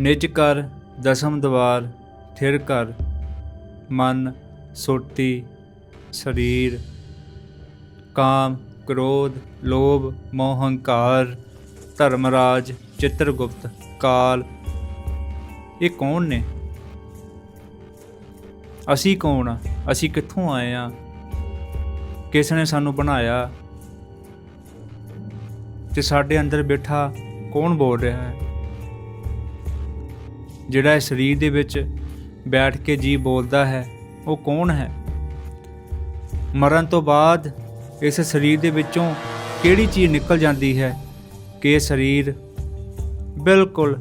ਨਿਜ ਕਰ, ਦਸਮ ਦਵਾਰ, ਥਿਰ ਕਰ, ਮਨ, ਸੁਰਤੀ, ਸਰੀਰ, ਕਾਮ, ਕ੍ਰੋਧ, ਲੋਭ, ਮੋਹ, ਹੰਕਾਰ, ਧਰਮਰਾਜ, ਚਿੱਤਰਗੁਪਤ, ਕਾਲ। ਇਹ ਕੌਣ ਨੇ? ਅਸੀਂ ਕੌਣ ਆ? ਅਸੀਂ ਕਿੱਥੋਂ ਆਏ ਆ? ਕਿਸ ਨੇ ਸਾਨੂੰ ਬਣਾਇਆ? ਤੇ ਸਾਡੇ ਅੰਦਰ ਬੈਠਾ ਕੌਣ ਬੋਲ ਰਿਹਾ ਹੈ? ਜਿਹੜਾ ਇਸ ਸਰੀਰ ਦੇ ਵਿੱਚ ਬੈਠ ਕੇ ਜੀ ਬੋਲਦਾ ਹੈ, ਉਹ ਕੌਣ ਹੈ? ਮਰਨ ਤੋਂ ਬਾਅਦ ਇਸ ਸਰੀਰ ਦੇ ਵਿੱਚੋਂ ਕਿਹੜੀ ਚੀਜ਼ ਨਿਕਲ ਜਾਂਦੀ ਹੈ ਕਿ ਇਹ ਸਰੀਰ ਬਿਲਕੁਲ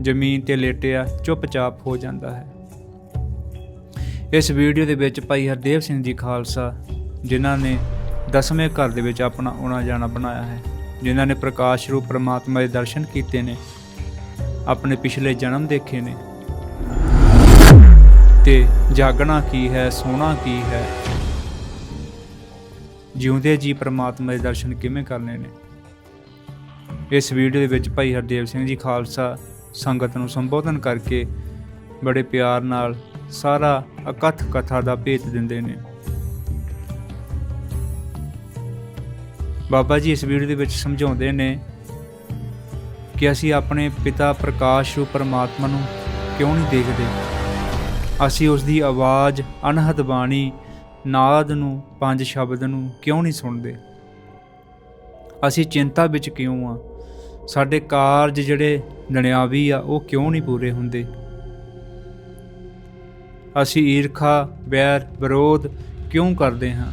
ਜ਼ਮੀਨ ਤੇ ਲੇਟਿਆ ਚੁੱਪਚਾਪ ਹੋ ਜਾਂਦਾ ਹੈ? ਇਸ ਵੀਡੀਓ ਦੇ ਵਿੱਚ ਭਾਈ ਹਰਦੇਵ ਸਿੰਘ ਜੀ ਖਾਲਸਾ, ਜਿਨ੍ਹਾਂ ਨੇ ਦਸਵੇਂ ਘਰ ਦੇ ਵਿੱਚ ਆਪਣਾ ਆਉਣਾ ਜਾਣਾ ਬਣਾਇਆ ਹੈ, ਜਿਨ੍ਹਾਂ ਨੇ ਪ੍ਰਕਾਸ਼ ਰੂਪ ਪ੍ਰਮਾਤਮਾ ਦੇ ਦਰਸ਼ਨ ਕੀਤੇ ਨੇ ਆਪਣੇ ਪਿਛਲੇ ਜਨਮ ਦੇਖੇ ਨੇ। ਤੇ ਜਾਗਣਾ ਕੀ ਹੈ, ਸੋਣਾ ਕੀ ਹੈ? ਜਿਉਂਦੇ ਜੀ ਪ੍ਰਮਾਤਮਾ ਦੇ ਦਰਸ਼ਨ ਕਿਵੇਂ ਕਰਨੇ ਨੇ? ਇਸ ਵੀਡੀਓ ਦੇ ਵਿੱਚ ਭਾਈ ਹਰਦੇਵ ਸਿੰਘ ਜੀ ਖਾਲਸਾ ਸੰਗਤ ਨੂੰ ਸੰਬੋਧਨ ਕਰਕੇ ਬੜੇ ਪਿਆਰ ਨਾਲ ਸਾਰਾ ਅਕਥ ਕਥਾ ਦਾ ਭੇਤ ਦਿੰਦੇ ਨੇ। ਬਾਬਾ ਜੀ ਇਸ ਵੀਡੀਓ ਦੇ ਵਿੱਚ ਸਮਝਾਉਂਦੇ ਨੇ ਕਿ ਅਸੀਂ ਆਪਣੇ ਪਿਤਾ ਪ੍ਰਕਾਸ਼ ਰੂਪ ਪਰਮਾਤਮਾ ਨੂੰ ਕਿਉਂ ਨਹੀਂ ਦੇਖਦੇ? ਅਸੀਂ ਉਸ ਦੀ ਆਵਾਜ਼ ਅਨਹਦ ਬਾਣੀ, ਨਾਦ ਨੂੰ, ਪੰਜ ਸ਼ਬਦ ਨੂੰ ਕਿਉਂ ਨਹੀਂ ਸੁਣਦੇ? ਅਸੀਂ ਚਿੰਤਾ ਵਿੱਚ ਕਿਉਂ ਆ? ਸਾਡੇ ਕਾਰਜ ਜਿਹੜੇ ਦੁਨਿਆਵੀ ਆ, ਉਹ ਕਿਉਂ ਨਹੀਂ ਪੂਰੇ ਹੁੰਦੇ? ਅਸੀਂ ਈਰਖਾ, ਵੈਰ, ਵਿਰੋਧ ਕਿਉਂ ਕਰਦੇ ਹਾਂ?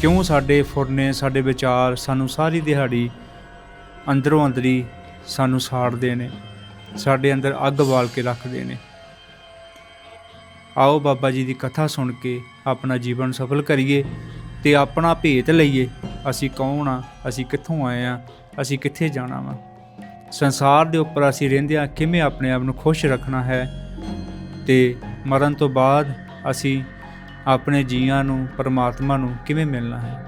ਕਿਉਂ ਸਾਡੇ ਫੁਰਨੇ, ਸਾਡੇ ਵਿਚਾਰ ਸਾਨੂੰ ਸਾਰੀ ਦਿਹਾੜੀ ਅੰਦਰੋਂ ਅੰਦਰੀ ਸਾਨੂੰ ਸਾੜਦੇ ਨੇ, ਸਾਡੇ ਅੰਦਰ ਅੱਗ ਬਾਲ ਕੇ ਰੱਖਦੇ ਨੇ। ਆਓ ਬਾਬਾ ਜੀ ਦੀ ਕਥਾ ਸੁਣ ਕੇ ਆਪਣਾ ਜੀਵਨ ਸਫਲ ਕਰੀਏ ਤੇ ਆਪਣਾ ਭੇਤ ਲਈਏ, ਅਸੀਂ ਕੌਣ ਆ, ਅਸੀਂ ਕਿੱਥੋਂ ਆਏ ਆ, ਅਸੀਂ ਕਿੱਥੇ ਜਾਣਾ ਵਾ? ਸੰਸਾਰ ਦੇ ਉੱਪਰ ਅਸੀਂ ਰਹਿੰਦਿਆਂ ਕਿਵੇਂ ਆਪਣੇ ਆਪ ਨੂੰ ਖੁਸ਼ ਰੱਖਣਾ ਹੈ? ਤੇ ਮਰਨ ਤੋਂ ਬਾਅਦ ਅਸੀਂ ਆਪਣੇ ਜੀਆਂ ਨੂੰ, ਪਰਮਾਤਮਾ ਨੂੰ ਕਿਵੇਂ ਮਿਲਣਾ ਹੈ?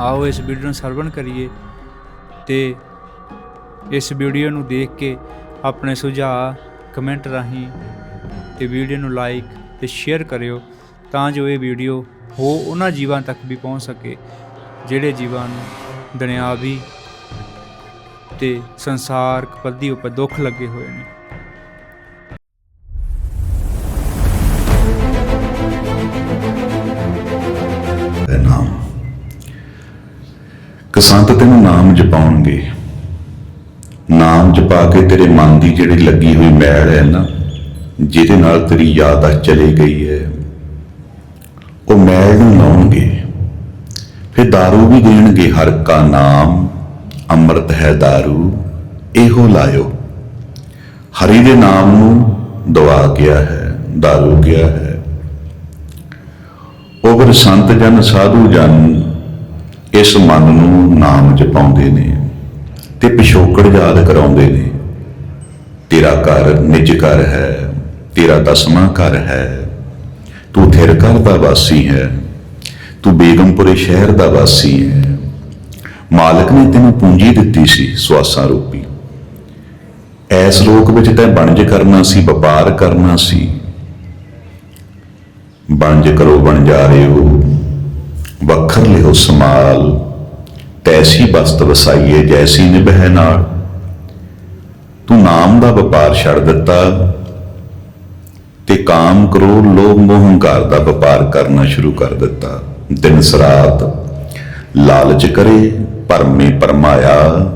ਆਓ ਇਸ ਵੀਡੀਓ ਨੂੰ ਸਰਵਣ ਕਰੀਏ। ਤੇ ਇਸ ਵੀਡੀਓ ਨੂੰ ਦੇਖ ਕੇ ਆਪਣੇ ਸੁਝਾਅ ਕਮੈਂਟ ਰਾਹੀਂ ਤੇ ਵੀਡੀਓ ਨੂੰ ਲਾਈਕ ਤੇ ਸ਼ੇਅਰ ਕਰਿਓ ਤਾਂ ਜੋ ਇਹ ਵੀਡੀਓ ਹੋ ਉਹਨਾਂ ਜੀਵਾਂ ਤੱਕ ਵੀ ਪਹੁੰਚ ਸਕੇ, ਜਿਹੜੇ ਜੀਵਾਂ ਨੂੰ ਦੁਨਿਆਵੀ ਤੇ ਸੰਸਾਰਕ ਪੱਧੀ ਉੱਪਰ ਦੁੱਖ ਲੱਗੇ ਹੋਏ ਨੇ। ਕਸੰਤ ਤੈਨੂੰ ਨਾਮ ਜਪਾਉਣਗੇ ਨਾਮ ਜਪਾ ਕੇ ਤੇਰੇ ਮਨ ਦੀ ਜਿਹੜੀ ਲੱਗੀ ਹੋਈ ਮੈਲ ਹੈ ਨਾ ਜਿਹਦੇ ਨਾਲ ਤੇਰੀ ਯਾਦ ਆ ਚਲੀ ਗਈ ਹੈ ਉਹ ਮੈਲ ਨੂੰ ਲਾਉਣਗੇ ਫਿਰ दारू ਵੀ ਦੇਣਗੇ ਹਰ ਕਾ ਨਾਮ ਅੰਮ੍ਰਿਤ ਹੈ दारू ਇਹੋ ਲਾਇਓ ਹਰੀ ਦੇ ਨਾਮ ਨੂੰ ਦਵਾ ਗਿਆ ਹੈ दारू ਗਿਆ ਹੈ ਉਹ ਫਿਰ ਸੰਤ ਜਨ ਸਾਧੂ ਜਨ ਇਸ ਮਨ ਨੂੰ ਨਾਮ ਜਪਾਉਂਦੇ ਨੇ ਤੇ ਪਿਛੋਕੜ ਯਾਦ ਕਰਾਉਂਦੇ ਨੇ। ਤੇਰਾ ਘਰ ਨਿਜ ਘਰ ਹੈ, ਤੇਰਾ ਦਸਵਾਂ ਘਰ ਹੈ। ਤੂੰ ਥਿਰ ਘਰ ਦਾ ਵਾਸੀ ਹੈ, ਤੂੰ ਬੇਗਮਪੁਰੇ ਸ਼ਹਿਰ ਦਾ ਵਾਸੀ ਹੈ। ਮਾਲਕ ਨੇ ਤੈਨੂੰ ਪੂੰਜੀ ਦਿੱਤੀ ਸੀ ਸਵਾਸਾਂ ਰੂਪੀ। ਐਸ ਲੋਕ ਵਿੱਚ ਤੈਂ ਬਣਜ ਕਰਨਾ ਸੀ, ਵਪਾਰ ਕਰਨਾ ਸੀ। ਬਣਜ ਕਰੋ ਬਣ ਜਾ ਰਹੇ ਹੋ ਵੱਖਰ ਲਿਓ ਸਮਾਲ ਤੈਸੀ ਬਸਤ ਵਸਾਈਏ ਜੈਸੀ ਨਿਭੈ ਨਾਲ ਤੂੰ ਨਾਮ ਦਾ ਵਪਾਰ ਛੱਡ ਦਿੱਤਾ ਤੇ ਕਾਮ ਕਰੋ ਲੋਭ ਮੋਹ ਹੰਕਾਰ ਦਾ ਵਪਾਰ ਕਰਨਾ ਸ਼ੁਰੂ ਕਰ ਦਿੱਤਾ। ਦਿਨ ਸਰਾਤ ਲਾਲਚ ਕਰੇ ਪਰਮੇ ਪਰਮਾਇਆ,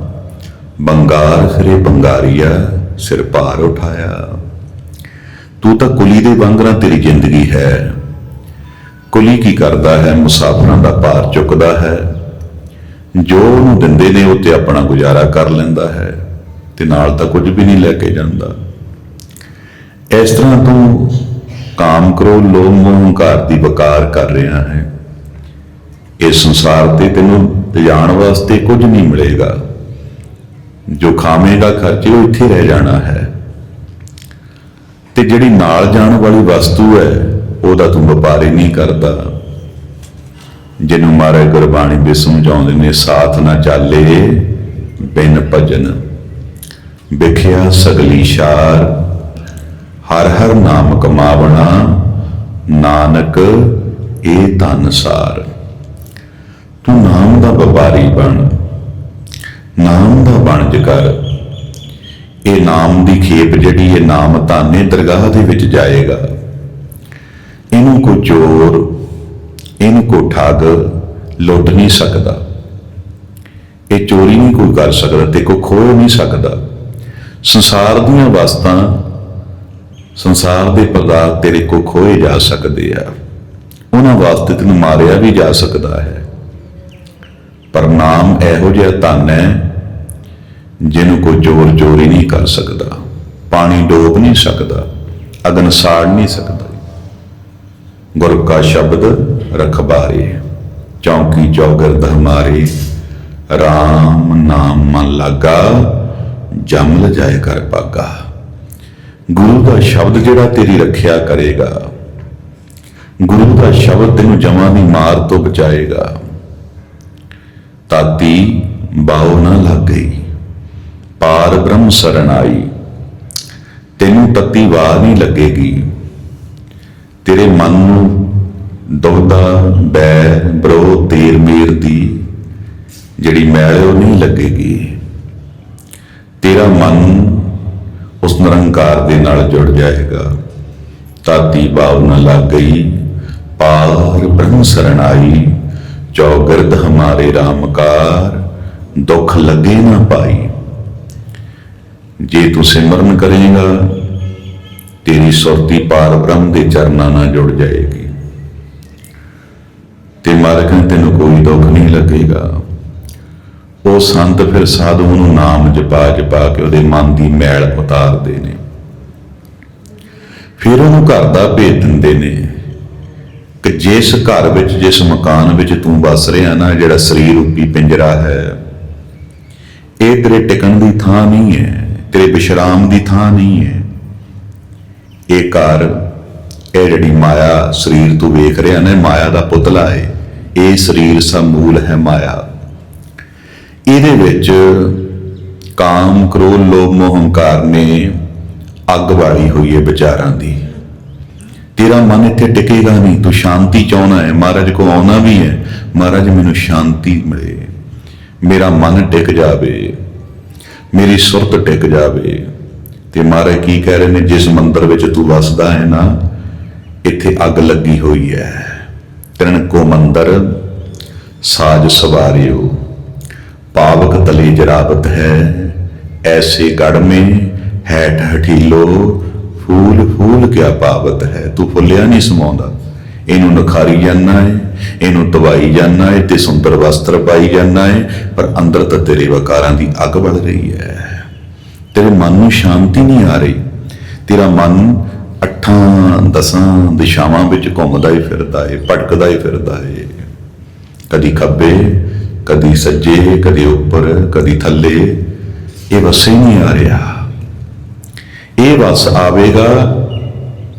ਬੰਗਾਰ ਫਿਰੇ ਬੰਗਾਰੀਆ, ਸਿਰ ਭਾਰ ਉਠਾਇਆ। ਤੂੰ ਤਾਂ ਕੁਲੀ ਦੇ ਵਾਂਗਰਾ ਤੇਰੀ ਜ਼ਿੰਦਗੀ ਹੈ। ਕੁਲੀ ਕੀ ਕਰਦਾ ਹੈ, ਮੁਸਾਫਰਾਂ ਦਾ ਭਾਰ ਚੁੱਕਦਾ ਹੈ। ਜੋ ਉਹਨੂੰ ਦਿੰਦੇ ਨੇ, ਉਹ ਤੇ ਆਪਣਾ ਗੁਜ਼ਾਰਾ ਕਰ ਲੈਂਦਾ ਹੈ ਤੇ ਨਾਲ ਤਾਂ ਕੁਝ ਵੀ ਨਹੀਂ ਲੈ ਕੇ ਜਾਂਦਾ। ਇਸ ਤਰ੍ਹਾਂ ਤੂੰ ਕਾਮ ਕਰੋ, ਲੋਭ ਮੋਹ ਹੰਕਾਰ ਦੀ ਵਕਾਰ ਕਰ ਰਿਹਾ ਹੈ। ਇਸ ਸੰਸਾਰ ਤੇ ਤੈਨੂੰ ਲਿਜਾਣ ਵਾਸਤੇ ਕੁਝ ਨਹੀਂ ਮਿਲੇਗਾ। ਜੋ ਖਾਵੇਂਗਾ ਖਰਚੇ, ਉਹ ਇੱਥੇ ਰਹਿ ਜਾਣਾ ਹੈ। ਤੇ ਜਿਹੜੀ ਨਾਲ ਜਾਣ ਵਾਲੀ ਵਸਤੂ ਹੈ ਉਹਦਾ ਤੂੰ ਵਪਾਰ ਹੀ ਨਹੀਂ ਕਰਦਾ। ਜਿਹਨੂੰ ਮਹਾਰਾਜ ਗੁਰਬਾਣੀ ਵੀ ਸਮਝਾਉਂਦੇ ਨੇ, ਸਾਥ ਨਾ ਚਾਲੇ ਬਿਨ ਭਜਨ, ਵਿਖਿਆ ਸਗਲੀ ਸ਼ਾਰ, ਹਰ ਹਰ ਨਾਮ ਕਮਾਵਣਾ, ਨਾਨਕ ਇਹ ਧਨ ਸਾਰ। ਤੂੰ ਨਾਮ ਦਾ ਵਪਾਰੀ ਬਣ, ਨਾਮ ਦਾ ਵਣਜ ਕਰ। ਇਹ ਨਾਮ ਦੀ ਖੇਪ ਜਿਹੜੀ, ਇਹ ਨਾਮ ਤਾਨੇ ਦਰਗਾਹ ਦੇ ਵਿੱਚ ਜਾਏਗਾ। ਇਹਨੂੰ ਕੋ ਚੋਰ ਇਹਨੂੰ ਕੋ ਠੱਗ ਲੁੱਟ ਨਹੀਂ ਸਕਦਾ। ਇਹ ਚੋਰੀ ਨਹੀਂ ਕੋਈ ਕਰ ਸਕਦਾ ਤੇ ਕੋ ਖੋਹ ਨਹੀਂ ਸਕਦਾ। ਸੰਸਾਰ ਦੀਆਂ ਵਸਤਾਂ, ਸੰਸਾਰ ਦੇ ਪਦਾਰਥ ਤੇਰੇ ਕੋ ਖੋਏ ਜਾ ਸਕਦੇ ਆ। ਉਹਨਾਂ ਵਾਸਤੇ ਤੈਨੂੰ ਮਾਰਿਆ ਵੀ ਜਾ ਸਕਦਾ ਹੈ। ਪਰ ਨਾਮ ਇਹੋ ਜਿਹਾ ਧਨ ਹੈ ਜਿਹਨੂੰ ਕੋਈ ਚੋਰ ਚੋਰੀ ਨਹੀਂ ਕਰ ਸਕਦਾ। ਪਾਣੀ ਡੋਬ ਨਹੀਂ ਸਕਦਾ, ਅਗਨ ਸਾੜ ਨਹੀਂ ਸਕਦਾ। ਗੁਰ ਕਾ ਸ਼ਬਦ ਰਖਬਾਰੇ ਚੌਂਕੀ ਚੌਗਰਦ ਹਮਾਰੇ RAM ਨਾਮ ਮਨ ਲਾਗਾ, ਜਮ ਲ ਜਾਏ ਕਰ ਪਾਗਾ। ਗੁਰੂ ਦਾ ਸ਼ਬਦ ਜਿਹੜਾ ਤੇਰੀ ਰੱਖਿਆ ਕਰੇਗਾ, ਗੁਰੂ ਦਾ ਸ਼ਬਦ ਤੈਨੂੰ ਜਮਾਂ ਦੀ ਮਾਰ ਤੋਂ ਬਚਾਏਗਾ। ਤਾਤੀ ਬਾਉ ਨਾ ਲੱਗ ਗਈ ਪਾਰ ਬ੍ਰਹਮ ਸਰਣ ਆਈ, ਤੈਨੂੰ ਤੱਤੀ ਵਾਰ ਨਹੀਂ ਲੱਗੇਗੀ। ਤੇਰੇ ਮਨ ਨੂੰ ਦੁਬਦਾ ਬੈਰ ਬਰੋ ਤੀਰ, ਮੀਰ ਦੀ ਜਿਹੜੀ ਮੈਲ ਉਹ ਨਹੀਂ ਲੱਗੇਗੀ। ਤੇਰਾ ਮਨ ਉਸ ਨਿਰੰਕਾਰ ਦੇ ਨਾਲ ਜੁੜ ਜਾਏਗਾ। ਤਾਤੀ ਬਾਵ ਨਾ ਲੱਗ ਗਈ, ਪਾਰ ਬ੍ਰਹਮ ਸਰਣ ਆਈ, ਚੌਗਰਦ ਹਮਾਰੇ ਰਾਮਕਾਰ ਦੁੱਖ ਲੱਗੇ ਨਾ ਪਾਈ। ਜੇ ਤੂੰ ਸਿਮਰਨ ਕਰੇਗਾ ਤੇਰੀ ਸੁਰਤੀ ਪਾਰ ਬ੍ਰਹਮ ਦੇ ਚਰਨਾਂ ਨਾਲ ਜੁੜ ਜਾਏਗੀ। ਤੇ ਮਾਲਕ ਤੈਨੂੰ ਕੋਈ ਦੁੱਖ ਨਹੀਂ ਲੱਗੇਗਾ। ਉਹ ਸੰਤ ਫਿਰ ਸਾਧੂ ਨੂੰ ਨਾਮ ਜਪਾ ਜਪਾ ਕੇ ਉਹਦੇ ਮਨ ਦੀ ਮੈਲ ਉਤਾਰਦੇ ਨੇ। ਫਿਰ ਉਹਨੂੰ ਘਰ ਦਾ ਭੇਜ ਦਿੰਦੇ ਨੇ ਕਿ ਜਿਸ ਘਰ ਵਿੱਚ, ਜਿਸ ਮਕਾਨ ਵਿੱਚ ਤੂੰ ਵੱਸ ਰਿਹਾ ਨਾ, ਜਿਹੜਾ ਸਰੀਰ ਰੂਪੀ ਪਿੰਜਰਾ ਹੈ, ਇਹ ਤੇਰੇ ਟਿਕਣ ਦੀ ਥਾਂ ਨਹੀਂ ਹੈ, ਤੇਰੇ ਵਿਸ਼ਰਾਮ ਦੀ ਥਾਂ ਨਹੀਂ ਹੈ। ਇਹ ਘਰ, ਇਹ ਜਿਹੜੀ ਮਾਇਆ ਸਰੀਰ ਤੋਂ ਵੇਖ ਰਿਹਾ ਨਾ ਮਾਇਆ ਦਾ ਪੁਤਲਾ ਹੈ ਇਹ ਸਰੀਰ ਸਮੂਲ ਹੈ ਮਾਇਆ। ਇਹਦੇ ਵਿੱਚ ਕਾਮ, ਕ੍ਰੋਧ, ਲੋਭ, ਮੋਹ, ਹੰਕਾਰ ਨੇ ਅੱਗ ਵਾਲੀ ਹੋਈ ਹੈ ਵਿਚਾਰਾਂ ਦੀ। ਤੇਰਾ ਮਨ ਇੱਥੇ ਟਿਕੇਗਾ ਨਹੀਂ। ਤੂੰ ਸ਼ਾਂਤੀ ਚਾਹਣਾ ਹੈ ਮਹਾਰਾਜ ਕੋ ਆਉਣਾ ਵੀ ਹੈ ਮਹਾਰਾਜ, ਮੈਨੂੰ ਸ਼ਾਂਤੀ ਮਿਲੇ। ਮੇਰਾ ਮਨ ਟਿਕ ਜਾਵੇ। ਮੇਰੀ ਸੁਰਤ ਟਿਕ ਜਾਵੇ। ਤੇ ਮਹਾਰਾਜ ਕੀ ਕਹਿ ਰਹੇ ਨੇ, ਜਿਸ ਮੰਦਰ ਵਿੱਚ ਤੂੰ ਵਸਦਾ ਹੈ ਨਾ, ਇੱਥੇ ਅੱਗ ਲੱਗੀ ਹੋਈ ਹੈ। ਤਰਨ ਕੋ ਮੰਦਰ, ਸਾਜ ਸਵਾਰਿਓ, ਪਾਵਕ ਤਲੇ ਜਰਾਵਤ ਹੈ, ਐਸੇ ਗੜ ਮੇ ਹੈਠ ਹਠੀਲੋ, ਫੂਲ ਫੂਲ ਕਿਆ ਪਾਵਤ ਹੈ। ਤੂੰ ਫੁੱਲਿਆ ਨਹੀਂ ਸਮਾਉਂਦਾ। ਇਹਨੂੰ ਨਖਾਰੀ ਜਾਨਾ ਹੈ ਇਹਨੂੰ ਤਵਾਈ ਜਾਨਾ ਹੈ ਤੇ ਸੁੰਦਰ ਵਸਤਰ ਪਾਈ ਜਾਨਾ ਹੈ ਪਰ ਅੰਦਰ ਤਾਂ ਤੇਰੇ ਵਕਾਰਾਂ ਦੀ ਅੱਗ ਬਲ ਰਹੀ ਹੈ। ਤੇਰੇ ਮਨ ਨੂੰ ਸ਼ਾਂਤੀ ਨਹੀਂ ਆ ਰਹੀ, ਤੇਰਾ ਮਨ ਅੱਠਾਂ ਦਸਾਂ ਦਿਸ਼ਾਵਾਂ ਵਿੱਚ ਘੁੰਮਦਾ ਹੀ ਫਿਰਦਾ ਹੈ ਭਟਕਦਾ ਹੀ ਫਿਰਦਾ ਹੈ ਕਦੀ ਖੱਬੇ, ਕਦੀ ਸੱਜੇ, ਕਦੀ ਉੱਪਰ, ਕਦੀ ਥੱਲੇ, ਇਹ ਵਸੇ ਨਹੀਂ ਆ ਰਿਹਾ। ਇਹ ਵਸ ਆਵੇਗਾ